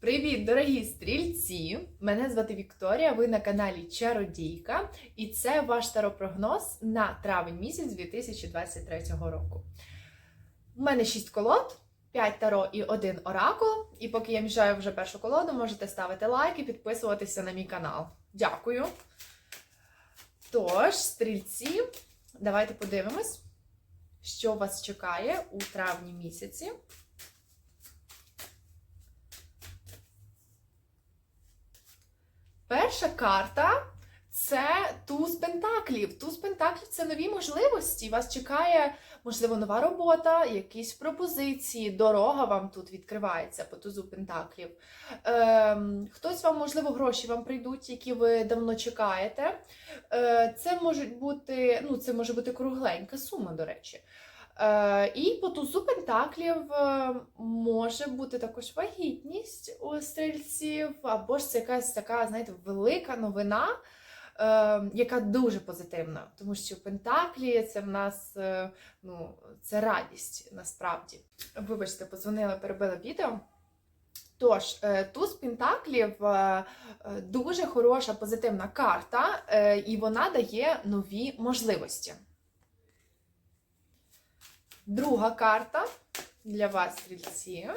Привіт, дорогі стрільці! Мене звати Вікторія. Ви на каналі Чародійка, і це ваш таропрогноз на травень місяць 2023 року. У мене 6 колод, 5 таро і 1 оракул. І поки я мішаю вже першу колоду, можете ставити лайк і підписуватися на мій канал. Дякую. Тож, стрільці, давайте подивимось, що вас чекає у травні місяці. Перша карта це туз пентаклів. Туз пентаклів це нові можливості. Вас чекає, можливо, нова робота, якісь пропозиції, дорога вам тут відкривається по тузу пентаклів. Ем, хтось вам, можливо, гроші вам прийдуть, які ви давно чекаєте. Е, це можуть бути, ну, це може бути кругленька сума, до речі. Е, і по тузу пентаклів е, може бути також вагітність у стрільців, або ж це якась така, знаєте, велика новина, е, яка дуже позитивна. Тому що пентаклі це в нас ну, це радість насправді. Вибачте, позвонила, перебила відео. Тож, туз пентаклів дуже хороша позитивна карта, і вона дає нові можливості. Друга карта для вас, стрільці.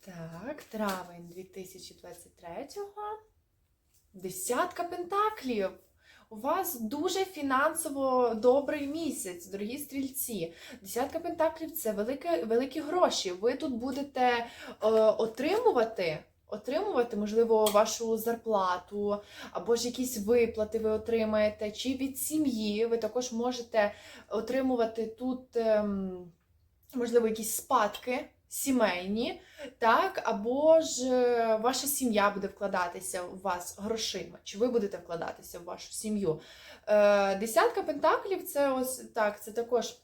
Так, травень 2023-го. Десятка пентаклів. У вас дуже фінансово добрий місяць, дорогі стрільці. Десятка пентаклів це великі, великі гроші. Ви тут будете е, отримувати. Отримувати, можливо, вашу зарплату, або ж якісь виплати ви отримаєте, чи від сім'ї. Ви також можете отримувати тут, ем, можливо, якісь спадки сімейні, так, або ж е, ваша сім'я буде вкладатися у вас грошима, чи ви будете вкладатися в вашу сім'ю. Е, Десятка пентаклів це ось так, це також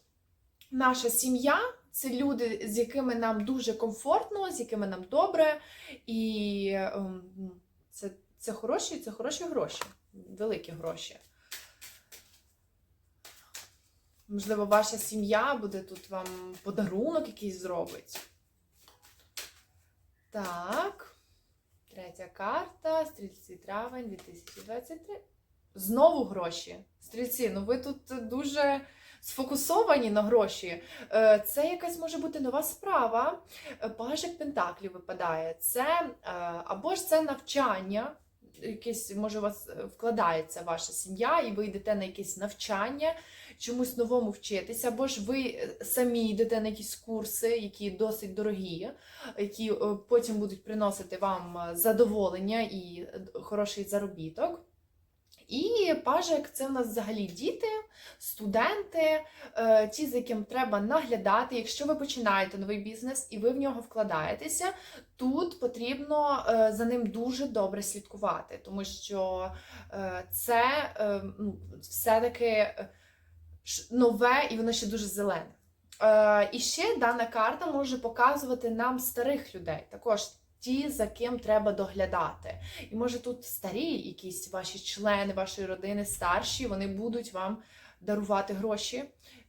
наша сім'я. Це люди, з якими нам дуже комфортно, з якими нам добре, і ем, це, це хороші, це хороші гроші, великі гроші. Можливо, ваша сім'я буде тут вам подарунок якийсь зробить. Так. Третя карта. Стрільці травень 2023. Знову гроші. Стрільці, ну ви тут дуже сфокусовані на гроші. Е, Це якась може бути нова справа. Е, Пажик Пентаклів випадає. Це е, або ж це навчання. Якесь, може, у вас вкладається ваша сім'я, і ви йдете на якесь навчання, чомусь новому вчитися, або ж ви самі йдете на якісь курси, які досить дорогі, які потім будуть приносити вам задоволення і хороший заробіток. І пажик це в нас взагалі діти, студенти, е, ті, з яким треба наглядати. Якщо ви починаєте новий бізнес і ви в нього вкладаєтеся, тут потрібно е, за ним дуже добре слідкувати, тому що е, це ну, все-таки нове і воно ще дуже зелене. І ще дана карта може показувати нам старих людей. Також ті, за ким треба доглядати. І може тут старі якісь ваші члени вашої родини, старші, вони будуть вам дарувати гроші,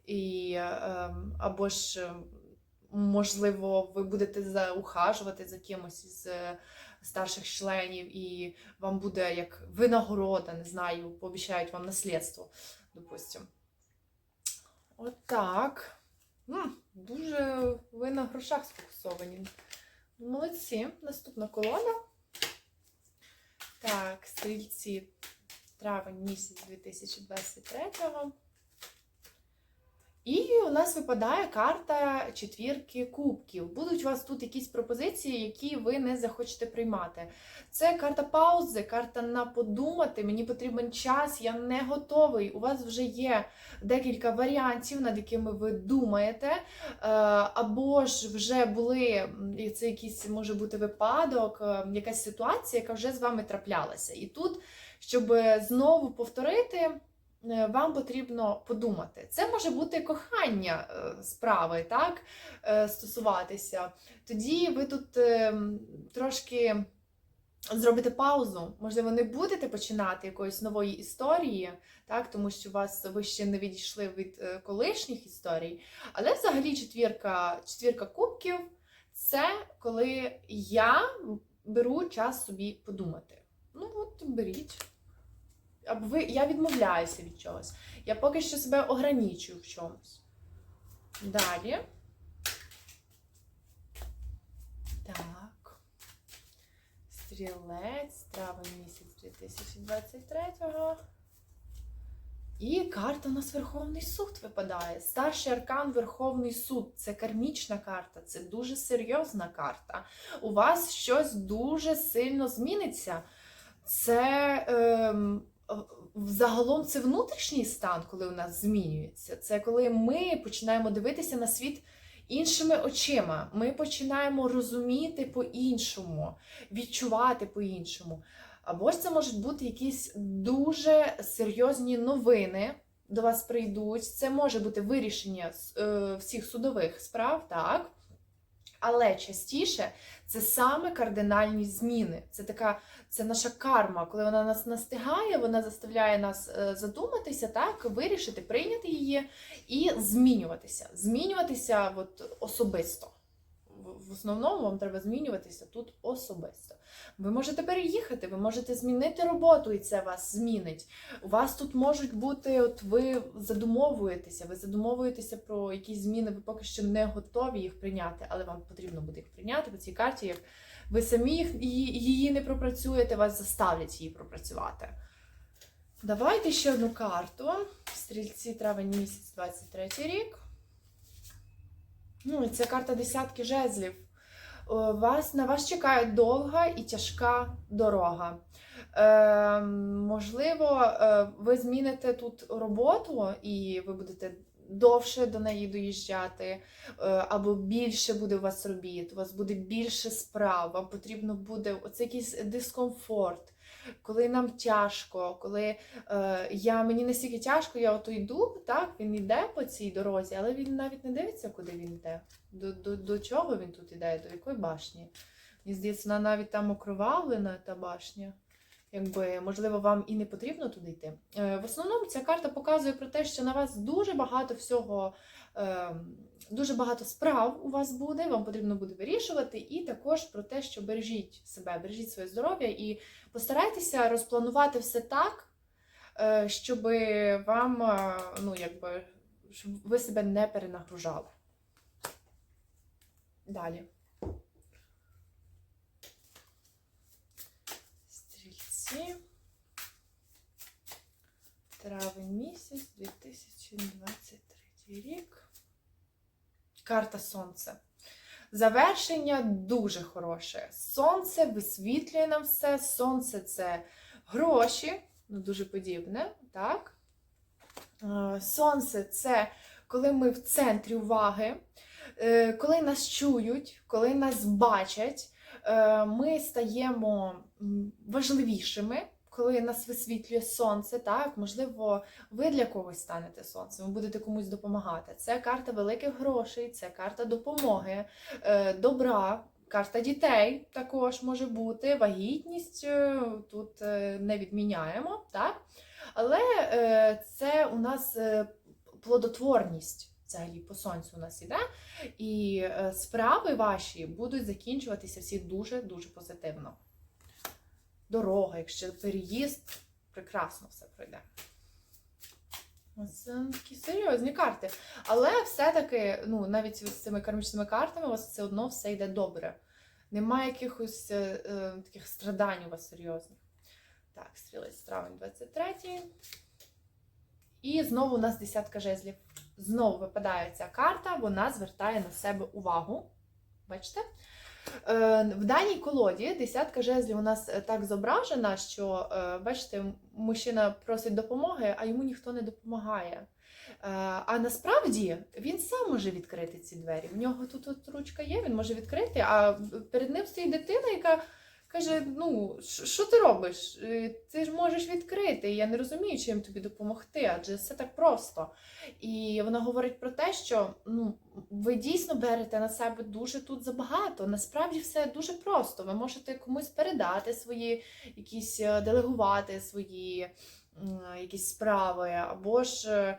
і, ем, або ж, ем, можливо, ви будете заухажувати за кимось із е, старших членів, і вам буде як винагорода, не знаю, пообіцяють вам наслідство, допустимо. Отак. М, Дуже ви на грошах сфокусовані. Молодці. Наступна колода. Так, стрільці травень місяць 2023-го. І у нас випадає карта четвірки кубків. Будуть у вас тут якісь пропозиції, які ви не захочете приймати. Це карта паузи, карта на подумати. Мені потрібен час, я не готовий. У вас вже є декілька варіантів, над якими ви думаєте. Е, Або ж вже були, це якийсь може бути випадок, е, якась ситуація, яка вже з вами траплялася. І тут, щоб знову повторити, вам потрібно подумати. Це може бути кохання е, справи, так? е, Стосуватися. Тоді ви тут е, трошки зробите паузу. Можливо, не будете починати якоїсь нової історії, так? тому що вас ви ще не відійшли від е, колишніх історій. Але взагалі четвірка, четвірка кубків це коли я беру час собі подумати. Ну, от беріть. Або ви, я відмовляюся від чогось. Я поки що себе ограничую в чомусь. Далі. Так. Стрілець, травень місяць 2023-го. І карта у нас Верховний суд випадає. Старший аркан Верховний суд це кармічна карта, це дуже серйозна карта. У вас щось дуже сильно зміниться. Це ем, загалом це внутрішній стан, коли у нас змінюється. Це коли ми починаємо дивитися на світ іншими очима. Ми починаємо розуміти по-іншому, відчувати по-іншому. Або ж це можуть бути якісь дуже серйозні новини. До вас прийдуть. Це може бути вирішення е, всіх судових справ, так. Але частіше це саме кардинальні зміни. Це така це наша карма. Коли вона нас настигає, вона заставляє нас е, задуматися, так, вирішити, прийняти її і змінюватися. Змінюватися от, особисто. В основному вам треба змінюватися тут особисто. Ви можете переїхати, ви можете змінити роботу, і це вас змінить. У вас тут можуть бути, от ви задумовуєтеся, ви задумовуєтеся про якісь зміни, ви поки що не готові їх прийняти, але вам потрібно буде їх прийняти по цій карті. Як ви самі її, не пропрацюєте, вас заставлять її пропрацювати. Давайте ще одну карту. Стрільці травень місяць 23 рік. Ну, і це карта десятки жезлів. О, Вас, на вас чекає довга і тяжка дорога. Е, можливо, е, ви зміните тут роботу і ви будете довше до неї доїжджати, е, або більше буде у вас робіт, у вас буде більше справ, вам потрібно буде оце якийсь дискомфорт. Коли нам тяжко, коли е, я мені настільки тяжко, я ото йду, так він йде по цій дорозі, але він навіть не дивиться, куди він йде. До до, до чого він тут іде, до якої башні. Мені здається, вона навіть там окровавлена, та башня. Якби, можливо, вам і не потрібно туди йти. Е, в основному ця карта показує про те, що на вас дуже багато всього, е, дуже багато справ у вас буде, вам потрібно буде вирішувати, і також про те, що бережіть себе, бережіть своє здоров'я і постарайтеся розпланувати все так, е, щоб вам, е, ну, якби, щоб ви себе не перенагружали. Далі. Стрільці. Травень місяць 2023 рік. Карта Сонце. Завершення дуже хороше. Сонце висвітлює нам все. Сонце це гроші, ну дуже подібне, так? Сонце це коли ми в центрі уваги, е, коли нас чують, коли нас бачать, ми стаємо важливішими. Коли нас висвітлює сонце, так, можливо, ви для когось станете сонцем, ви будете комусь допомагати. Це карта великих грошей, це карта допомоги, е, добра, карта дітей також може бути, вагітність е, тут е, не відміняємо, так? Але е, це у нас е, плодотворність. Взагалі по сонцю у нас іде, і е, справи ваші будуть закінчуватися всі дуже-дуже позитивно дорога, якщо переїзд, прекрасно все пройде. Це такі серйозні карти. Але все-таки, ну, навіть з цими кармічними картами у вас все одно все йде добре. Немає якихось е, е, таких страдань у вас серйозних. Так, стрілець травень 23. І знову у нас десятка жезлів. Знову випадає ця карта, вона звертає на себе увагу. Бачите? Е, В даній колоді десятка жезлів у нас е, так зображена, що, е, бачите, мужчина просить допомоги, а йому ніхто не допомагає. А насправді він сам може відкрити ці двері. В нього тут от ручка є, він може відкрити, а перед ним стоїть дитина, яка каже: Ну, що ти робиш? Е, Ти ж можеш відкрити. Я не розумію, чим тобі допомогти, адже все так просто. І вона говорить про те, що ну, ви дійсно берете на себе дуже тут забагато. Насправді все дуже просто. Ви можете комусь передати свої якісь е, делегувати свої якісь справи, або ж е,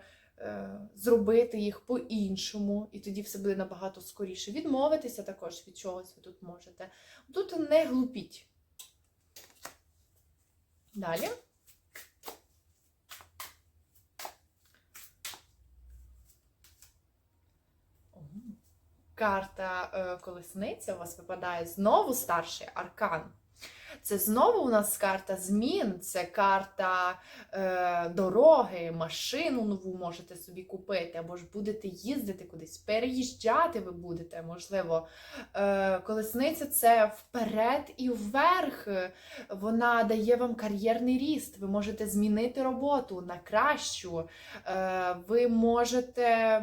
зробити їх по-іншому, і тоді все буде набагато скоріше. Відмовитися також від чогось ви тут можете. Тут не глупіть. Далі. Карта е, колесниця у вас випадає знову старший аркан. Це знову у нас карта змін, це карта е, дороги, машину нову можете собі купити, або ж будете їздити кудись, переїжджати ви будете, можливо. Е, колесниця це вперед і вверх. Вона дає вам кар'єрний ріст. Ви можете змінити роботу на кращу. Е, ви можете.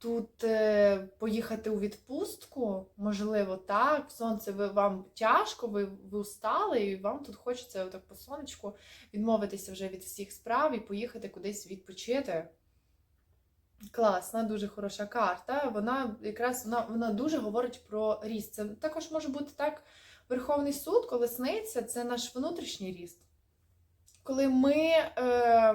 Тут е, поїхати у відпустку, можливо, так. Сонце ви вам тяжко, ви, ви устали, і вам тут хочеться отак по сонечку відмовитися вже від всіх справ і поїхати кудись відпочити. Класна, дуже хороша карта. Вона якраз вона, вона дуже говорить про ріст. Це також може бути так. Верховний суд, колесниця це наш внутрішній ріст. Коли ми. Е,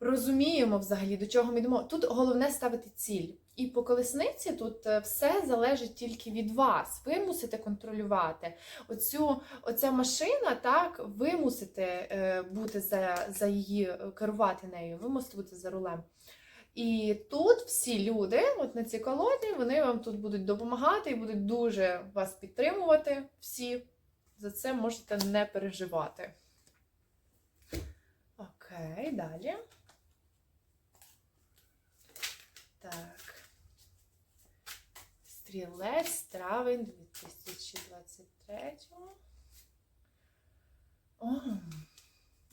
розуміємо взагалі, до чого ми йдемо. Тут головне ставити ціль. І по колесниці тут е, все залежить тільки від вас. Ви мусите контролювати. Оцю, Оця машина, так, ви мусите е, бути за, за її е, керувати нею, ви мусите бути за рулем. І тут всі люди, от на цій колоді, вони вам тут будуть допомагати і будуть дуже вас підтримувати. Всі за це можете не переживати. Окей, далі. Так. Стрілець, травень 2023. О,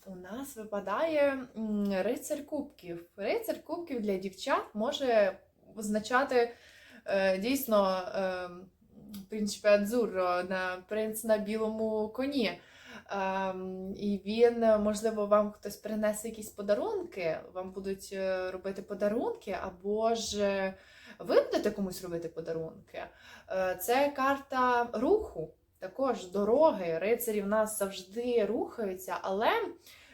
у нас випадає рицар кубків. Рицар кубків для дівчат може означати е, дійсно е, принципі Адзуро, на принц на білому коні. Ем, і він, можливо, вам хтось принесе якісь подарунки, вам будуть е, робити подарунки, або ж е, ви будете комусь робити подарунки. Е, Це карта руху, також дороги. Рицарі в нас завжди рухаються, але.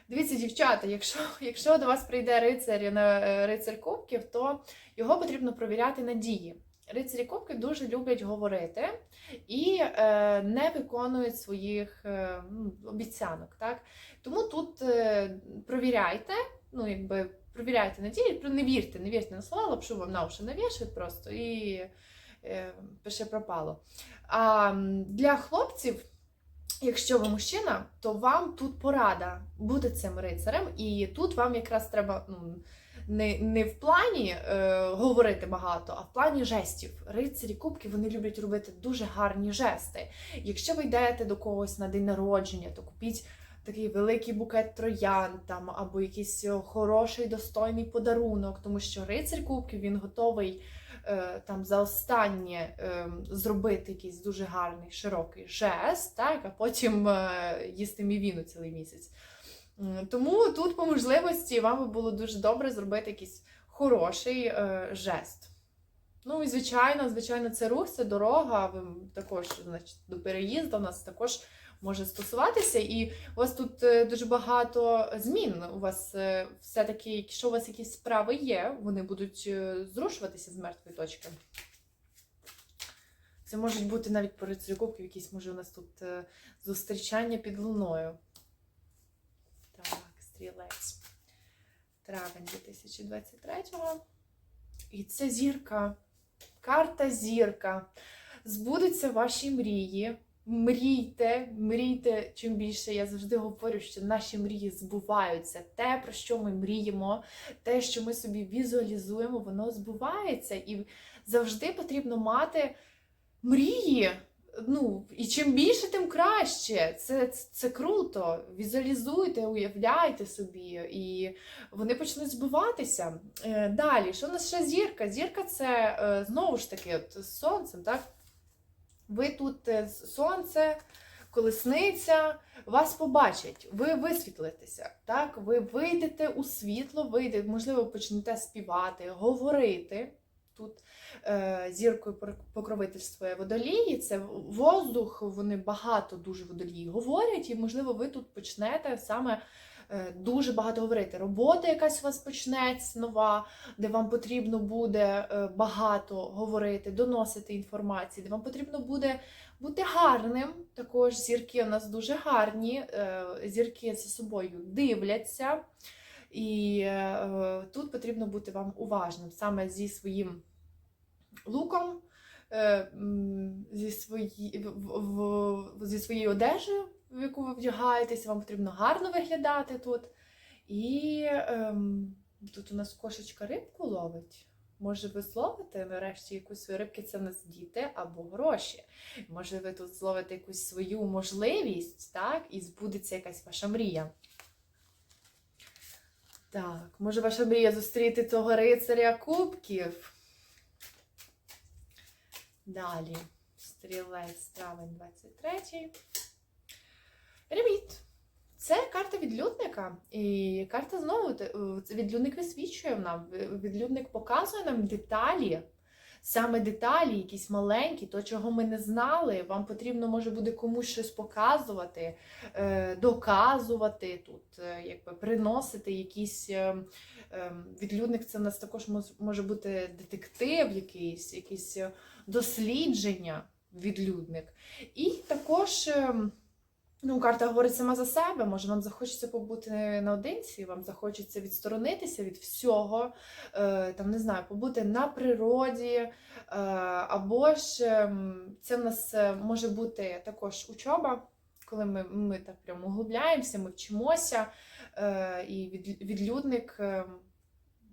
Дивіться, дівчата, якщо якщо до вас прийде рицар на е, рицар кубків, то його потрібно провіряти на дії. Рицарі кубків дуже люблять говорити і е, не виконують своїх е, ну, обіцянок. Так? Тому тут е, провіряйте, ну якби провіряйте надії, не вірте, не вірте на слова, лапшу вам на уші навішують просто і е, пише пропало. А для хлопців. Якщо ви мужчина, то вам тут порада бути цим рицарем, і тут вам якраз треба ну, не, не в плані е, говорити багато, а в плані жестів. Рицарі кубки вони люблять робити дуже гарні жести. Якщо ви йдете до когось на день народження, то купіть такий великий букет троян там, або якийсь е, хороший достойний подарунок, тому що рицар кубків він готовий. е, Там за останнє е, зробити якийсь дуже гарний широкий жест, так, а потім їсти мівіну цілий місяць. М, Тому тут, по можливості, вам би було дуже добре зробити якийсь хороший е, жест. Ну і звичайно, звичайно, це рух, це дорога. Ви також, значить, до переїзду у нас також може стосуватися. І у вас тут е, дуже багато змін. У вас е, все-таки, якщо у вас якісь справи є, вони будуть е, зрушуватися з мертвої точки. Це можуть бути навіть по рицарю якісь, може, у нас тут е, зустрічання під луною. Стрілець. Травень 2023-го. І це зірка. Карта зірка. Збудуться ваші мрії. Мрійте, мрійте чим більше. Я завжди говорю, що наші мрії збуваються. Те, про що ми мріємо, те, що ми собі візуалізуємо, воно збувається. І завжди потрібно мати мрії. Ну, і чим більше, тим краще. Це, це, круто. Візуалізуйте, уявляйте собі, і вони почнуть збуватися. Е, Далі, що у нас ще зірка? Зірка це е, знову ж таки от, з сонцем, так? Ви тут е, сонце, колесниця, вас побачать, ви висвітлитеся, так? Ви вийдете у світло, вийдете, можливо, почнете співати, говорити. Тут е, зіркою покровительствує водолії, це воздух, вони багато дуже водолії говорять, і, можливо, ви тут почнете саме е, дуже багато говорити. Робота якась у вас почнеться нова, де вам потрібно буде е, багато говорити, доносити інформацію, де вам потрібно буде бути гарним. Також зірки у нас дуже гарні, е, зірки за собою дивляться. І тут потрібно бути вам уважним саме зі своїм луком, е, зі, свої, в, в, зі своєю одежею, в яку ви вдягаєтесь, вам потрібно гарно виглядати тут. І ем, тут у нас кошечка рибку ловить. Може, ви зловите нарешті якусь свою рибки, це в нас діти або гроші. Може, ви тут зловите якусь свою можливість, так, і збудеться якась ваша мрія. Так, може ваша мрія зустріти цього рицаря кубків. Далі. Стрілець, травень 23. Реміт. Це карта відлюдника. І карта знову е, відлюдник висвічує нам. е, Відлюдник показує нам деталі. Саме деталі, якісь маленькі, то, чого ми не знали. Вам потрібно може буде комусь щось показувати, е, доказувати тут, якби приносити якісь. е, е, Відлюдник це в нас також може бути детектив, якийсь, якісь е, дослідження, відлюдник. І також. ем, Ну, карта говорить сама за себе. Може, вам захочеться побути наодинці, вам захочеться відсторонитися від всього, е, там не знаю, побути на природі, е, або ж ем, це в нас е, може бути також учоба, коли ми, ми так прямо углубляємося, ми вчимося, і від, відлюдник е,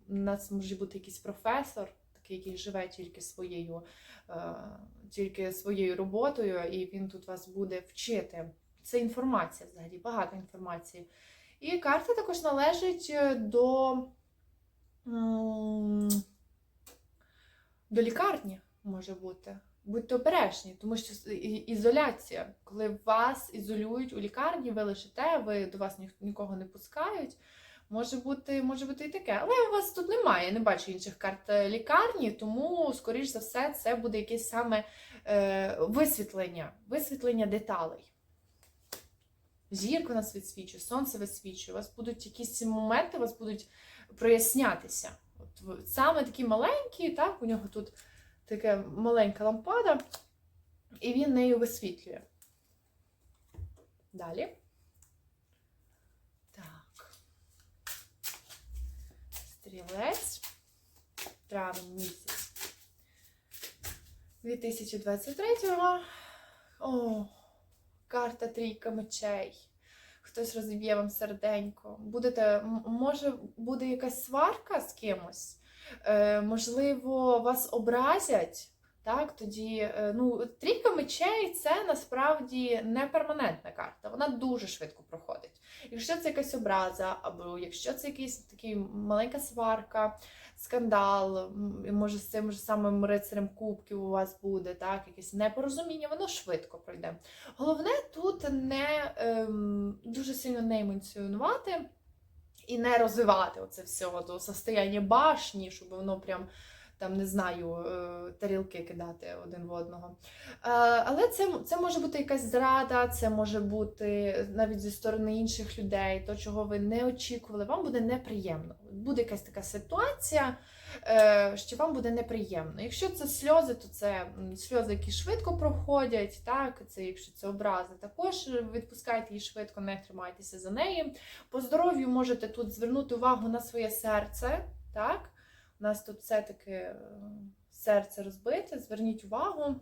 у нас може бути якийсь професор, який живе тільки своєю, е, тільки своєю роботою, і він тут вас буде вчити. Це інформація взагалі, багато інформації. І карта також належить е, до, до лікарні, може бути. Будьте обережні, тому що ізоляція, коли вас ізолюють у лікарні, ви лишите, ви до вас ні, нікого не пускають. Може бути, може бути і таке. Але у вас тут немає, я не бачу інших карт е, лікарні, тому, скоріш за все, це буде якесь саме е, висвітлення, висвітлення деталей. Зірка нас відсвічує, сонце висвічує. У вас будуть якісь моменти, у вас будуть прояснятися. От саме такі маленькі, так, у нього тут така маленька лампада, і він нею висвітлює. Далі. Так. Стрілець. Травень місяць. 2023-го. О, карта трійка мечей. Хтось розіб'є вам серденько. Будете, може, буде якась сварка з кимось, е, можливо, вас образять. Так, тоді, е, ну, трійка мечей це насправді не перманентна карта, вона дуже швидко проходить. Якщо це якась образа, або якщо це якась такий маленька сварка, скандал, може з цим же самим рицарем кубків у вас буде, так, якесь непорозуміння, воно швидко пройде. Головне тут не ем, дуже сильно не емоціонувати і не розвивати оце всього до состояння башні, щоб воно прям. Там не знаю, е, тарілки кидати один в одного. Е, Але це, це може бути якась зрада, це може бути навіть зі сторони інших людей, то, чого ви не очікували, вам буде неприємно. Буде якась така ситуація, е, що вам буде неприємно. Якщо це сльози, то це сльози, які швидко проходять. Так, це якщо це образи, також відпускайте її швидко, не тримайтеся за неї. По здоров'ю можете тут звернути увагу на своє серце. Так, у нас тут все-таки е, серце розбите. Зверніть увагу,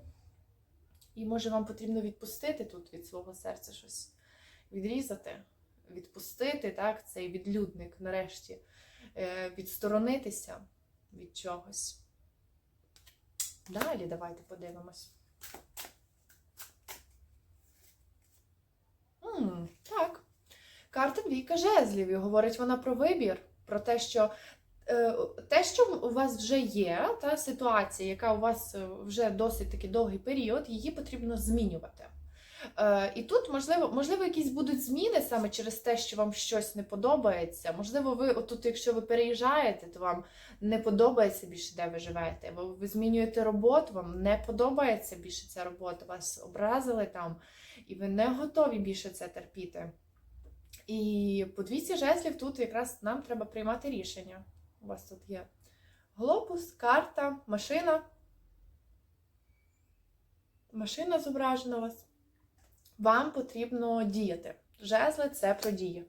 і може вам потрібно відпустити тут від свого серця щось відрізати, відпустити, так, цей відлюдник нарешті, е, відсторонитися від чогось. Далі давайте подивимось. Так. Карта двійка жезлів. І говорить вона про вибір, про те, що те, що у вас вже є, та ситуація, яка у вас е, вже досить таки довгий період, її потрібно змінювати. Е, і тут, можливо, можливо, якісь будуть зміни саме через те, що вам щось не подобається. Можливо, ви отут, якщо ви переїжджаєте, то вам не подобається більше, де ви живете. Ви, ви змінюєте роботу, вам не подобається більше ця робота, вас образили там, і ви не готові більше це терпіти. І по двійці жезлів тут якраз нам треба приймати рішення. У вас тут є глобус, карта, машина. Машина зображена у вас. Вам потрібно діяти. Жезли це про дії.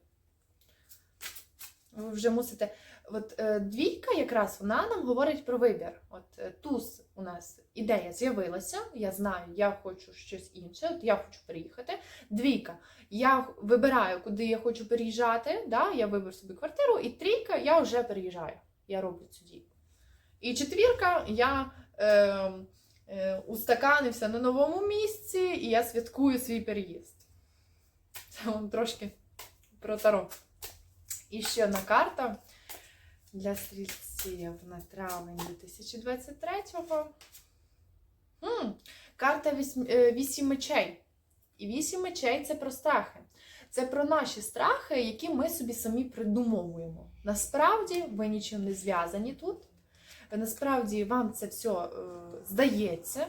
Ви вже мусите. От е, двійка, якраз вона нам говорить про вибір. От е, туз у нас ідея з'явилася. Я знаю, я хочу щось інше. От я хочу переїхати. Двійка. Я вибираю, куди я хочу переїжджати. Да? Я виберу собі квартиру, і трійка я вже переїжджаю. Я роблю цю дію. І четвірка, я е, е, устаканився на новому місці, і я святкую свій переїзд. Це вам трошки про таро. І ще одна карта для стрільців на травень 2023-го. М, Карта е, вісім мечей. І вісім мечей це про страхи. Це про наші страхи, які ми собі самі придумовуємо. Насправді ви нічим не зв'язані тут. Насправді вам це все е, здається.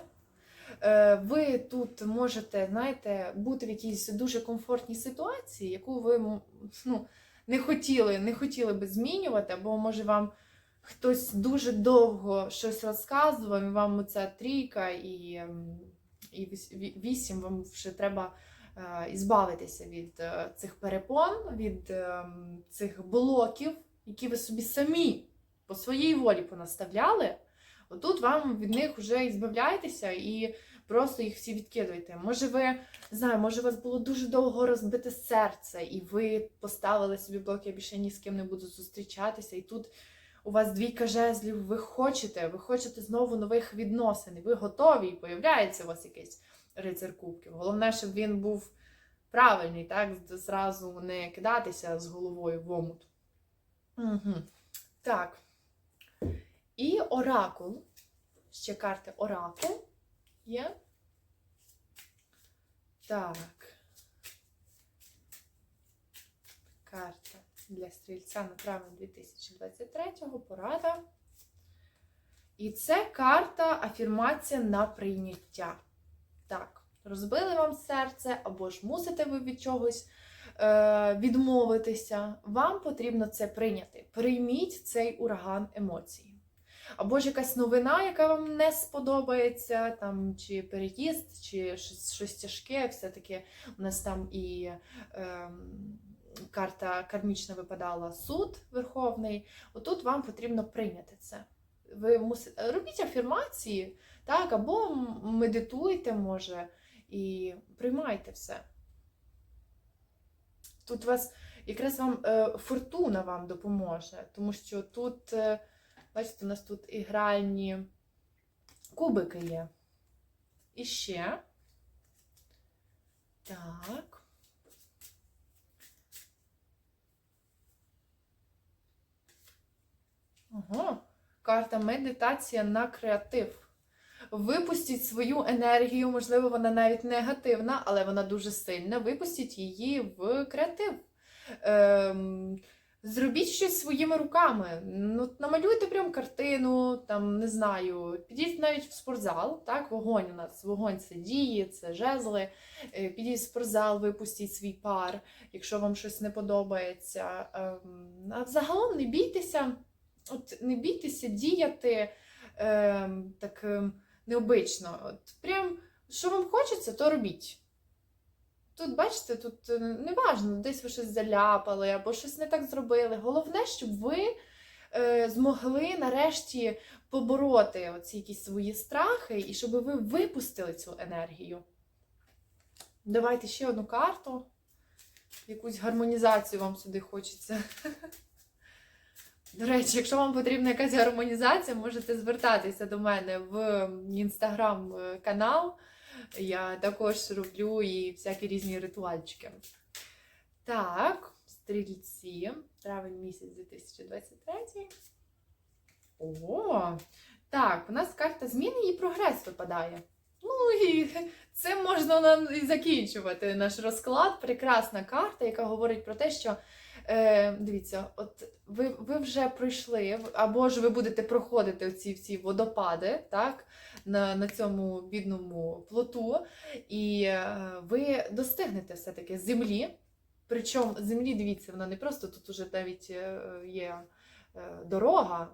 Е, ви тут можете, знаєте, бути в якійсь дуже комфортній ситуації, яку ви ну, не хотіли, не хотіли би змінювати, або може вам хтось дуже довго щось розказував, і вам оця трійка і, ем, і вісім, вам вже треба е, ізбавитися від е, цих перепон, від ем, цих блоків, які ви собі самі по своїй волі понаставляли. Отут вам від них вже і збавляєтеся і просто їх всі відкидуєте. Може, ви не знаю, може, у вас було дуже довго розбите серце, і ви поставили собі блок, я більше ні з ким не буду зустрічатися. І тут у вас двійка жезлів, ви хочете, ви хочете знову нових відносин, ви готові, і появляється у вас якийсь рицар кубків. Головне, щоб він був правильний, так? Зразу не кидатися з головою в омут. Угу. Так. І оракул. Ще карти оракул є. Так. Карта для стрільця на травень 2023-го. Порада. І це карта афірмація на прийняття. Так, розбили вам серце, або ж мусите ви від чогось е, відмовитися. Вам потрібно це прийняти. Прийміть цей ураган емоцій. Або ж якась новина, яка вам не сподобається, там, чи переїзд, чи щось, щось тяжке, все-таки у нас там і ем, карта кармічна випадала суд Верховний. Отут вам потрібно прийняти це. Ви мусите робіть афірмації, так, або медитуйте, може, і приймайте все. Тут вас якраз вам е, фортуна вам допоможе, тому що тут, е, бачите, у нас тут і гральні кубики є. І ще. Так. Ого, карта медитація на креатив. Випустіть свою енергію, можливо, вона навіть негативна, але вона дуже сильна. Випустіть її в креатив. Ем, зробіть щось своїми руками. Ну, намалюйте прям картину, там, не знаю, підіть навіть в спортзал. Так, вогонь у нас. Вогонь це дії, це жезли. Е, Підіть в спортзал, випустіть свій пар, якщо вам щось не подобається. Ем, а взагалом не бійтеся. От не бійтеся діяти е, так е, необично. От прям, що вам хочеться, то робіть. Тут, бачите, тут е, не важно, десь ви щось заляпали або щось не так зробили. Головне, щоб ви е, змогли нарешті побороти оці якісь свої страхи і щоб ви випустили цю енергію. Давайте ще одну карту. Якусь гармонізацію вам сюди хочеться. До речі, якщо вам потрібна якась гармонізація, можете звертатися до мене в інстаграм-канал. Я також роблю і всякі різні ритуальчики. Так, стрільці, травень місяць 2023. О, так, у нас карта зміни і прогрес випадає. Ну і цим можна нам і закінчувати наш розклад. Прекрасна карта, яка говорить про те, що е, дивіться, от ви, ви вже пройшли, або ж ви будете проходити ці всі водопади, так, на, на цьому бідному плоту, і е, ви достигнете все-таки землі. Причому землі, дивіться, вона не просто тут уже навіть е, є е, дорога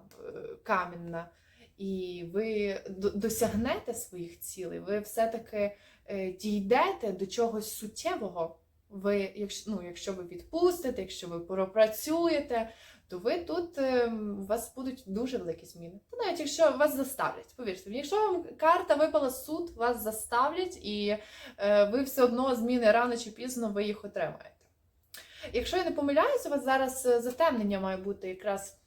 камінна, і ви досягнете своїх цілей, ви все-таки дійдете до чогось суттєвого. Ви, якщо, ну, якщо ви відпустите, якщо ви пропрацюєте, то ви тут е, у вас будуть дуже великі зміни. Та навіть якщо вас заставлять, повірте якщо вам карта випала суд, вас заставлять, і е, ви все одно зміни рано чи пізно ви їх отримаєте. Якщо я не помиляюся, у вас зараз е, затемнення має бути якраз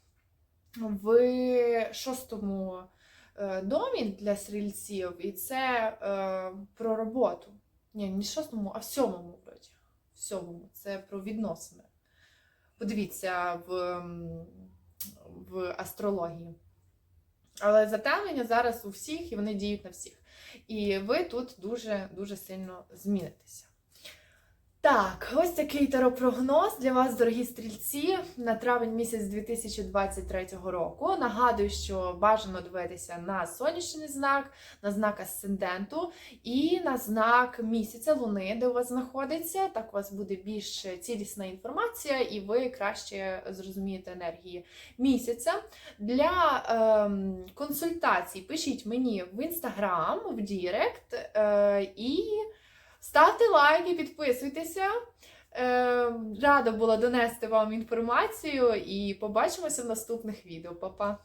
в шостому е, домі для стрільців, і це е, про роботу. Ні, не в шостому, а в сьомому вроді. В сьомому. Це про відносини. Подивіться в, в астрології. Але затемнення зараз у всіх, і вони діють на всіх. І ви тут дуже дуже сильно змінитеся. Так, ось такий таропрогноз для вас, дорогі стрільці, на травень місяць 2023 року. Нагадую, що бажано дивитися на сонячний знак, на знак асценденту і на знак місяця Луни, де у вас знаходиться. Так у вас буде більш цілісна інформація, і ви краще зрозумієте енергії місяця. Для ем, консультацій пишіть мені в інстаграм, в Дірект е, і. Ставте лайки, підписуйтеся. Е, рада була донести вам інформацію і побачимося в наступних відео. Па-па!